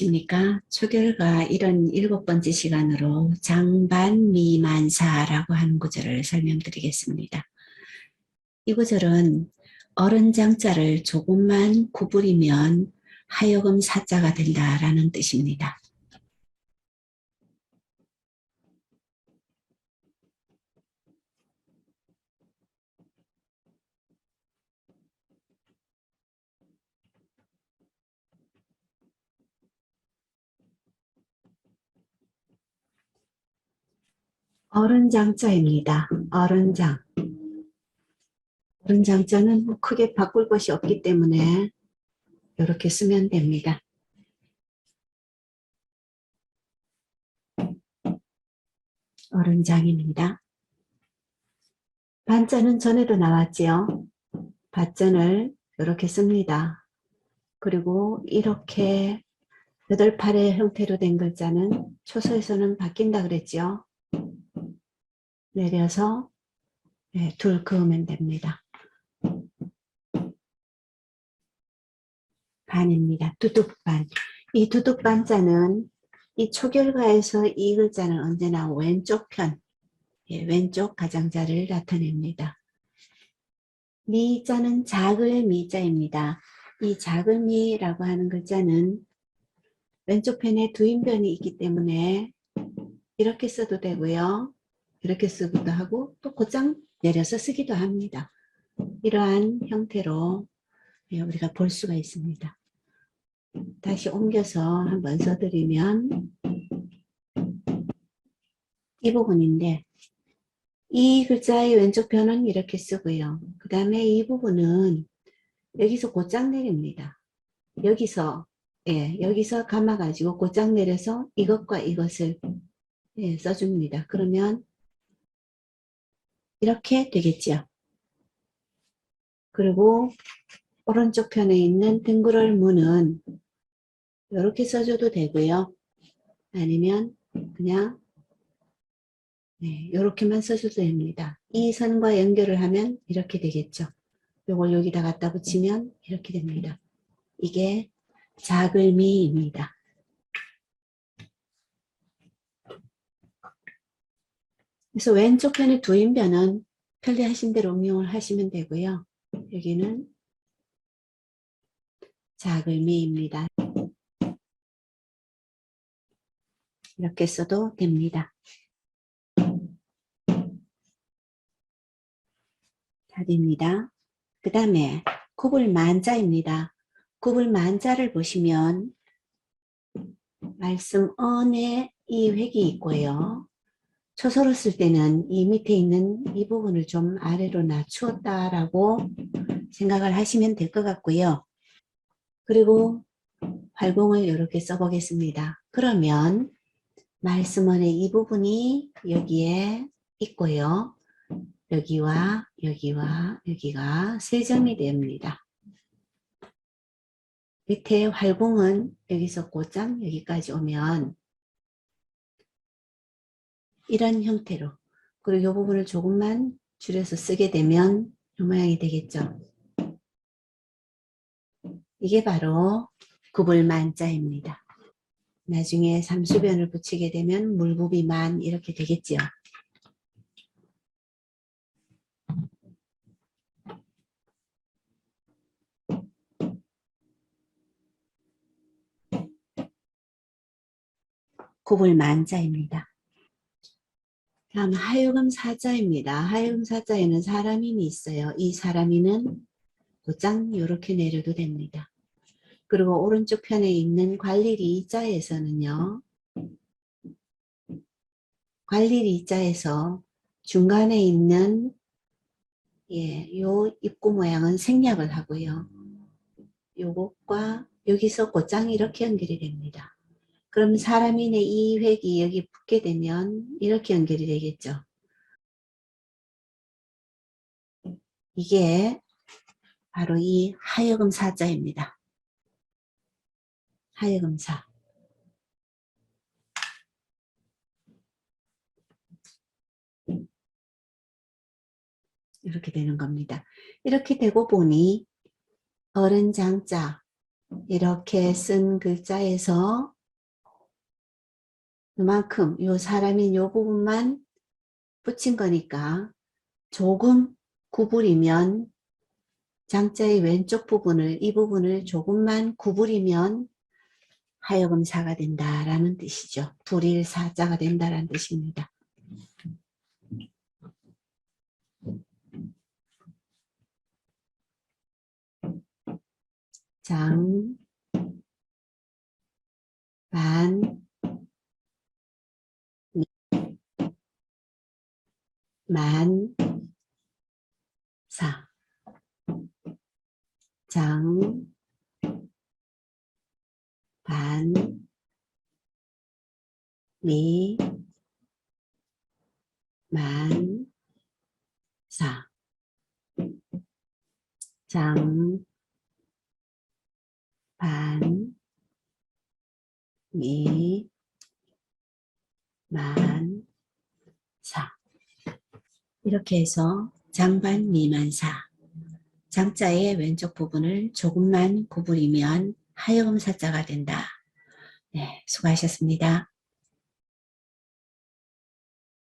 안녕하십니까. 초결과 이런 일곱 번째 시간으로 장반미만사라고 하는 구절을 설명드리겠습니다. 이 구절은 어른 장자를 조금만 구부리면 하여금 사자가 된다라는 뜻입니다. 어른장자입니다. 어른장. 어른장자는 뭐 크게 바꿀 것이 없기 때문에 이렇게 쓰면 됩니다. 어른장입니다. 반자는 전에도 나왔지요. 밭전을 이렇게 씁니다. 그리고 이렇게 여덟 팔의 형태로 된 글자는 초소에서는 바뀐다 그랬죠. 내려서 네, 둘 그으면 됩니다. 반입니다. 두둑반. 이 두둑반자는 이 초결과에서 이 글자는 언제나 왼쪽 편, 예, 왼쪽 가장자를 나타냅니다. 미자는 작을 미자입니다. 이 작을 미라고 하는 글자는 왼쪽 편에 두인변이 있기 때문에 이렇게 써도 되고요. 이렇게 쓰기도 하고 또 곧장 내려서 쓰기도 합니다. 이러한 형태로 예, 우리가 볼 수가 있습니다. 다시 옮겨서 한번 써드리면 이 부분인데 이 글자의 왼쪽 편은 이렇게 쓰고요. 그 다음에 이 부분은 여기서 곧장 내립니다. 여기서 예, 여기서 감아가지고 곧장 내려서 이것과 이것을 예, 써줍니다. 그러면 이렇게 되겠죠. 그리고 오른쪽 편에 있는 둥그럴 무는 이렇게 써줘도 되고요. 아니면 그냥 네, 이렇게만 써줘도 됩니다. 이 선과 연결을 하면 이렇게 되겠죠. 이걸 여기다 갖다 붙이면 이렇게 됩니다. 이게 자글미입니다. 그래서 왼쪽 편의 두 인변은 편리하신 대로 응용을 하시면 되고요. 여기는 자글미입니다. 이렇게 써도 됩니다. 답입니다. 그 다음에 구불 만자입니다. 구불 만자를 보시면 말씀 언에 이 획이 있고요. 초소로 쓸 때는 이 밑에 있는 이 부분을 좀 아래로 낮추었다라고 생각을 하시면 될 것 같고요. 그리고 활공을 이렇게 써보겠습니다. 그러면 말씀원의 이 부분이 여기에 있고요. 여기와 여기와 여기가 세 점이 됩니다. 밑에 활공은 여기서 곧장 여기까지 오면 이런 형태로 그리고 이 부분을 조금만 줄여서 쓰게 되면 이 모양이 되겠죠. 이게 바로 구불만자입니다. 나중에 삼수변을 붙이게 되면 물구비만 이렇게 되겠죠. 구불만자입니다. 다음 하유금 사자입니다. 하유금 사자에는 사람인이 있어요. 이 사람인은 곧장 이렇게 내려도 됩니다. 그리고 오른쪽 편에 있는 관리리 이자에서는요. 관리리 이자에서 중간에 있는 예, 요 입구 모양은 생략을 하고요. 요것과 여기서 곧장 이렇게 연결이 됩니다. 그럼 사람인의 이 획이 여기 붙게 되면 이렇게 연결이 되겠죠. 이게 바로 이 하여금 사자입니다. 하여금 사. 이렇게 되는 겁니다. 이렇게 되고 보니 어른 장자 이렇게 쓴 글자에서 그만큼 요 사람인 요 부분만 붙인 거니까 조금 구부리면 장자의 왼쪽 부분을 이 부분을 조금만 구부리면 하여금 사가 된다라는 뜻이죠. 불일 사자가 된다라는 뜻입니다. 장, 반, 만, 사. 장, 반, 미, 만, 사. 장, 반, 미, 만, 사. 이렇게 해서 장반 미만사. 장자의 왼쪽 부분을 조금만 구부리면 하여금 사자가 된다. 네, 수고하셨습니다.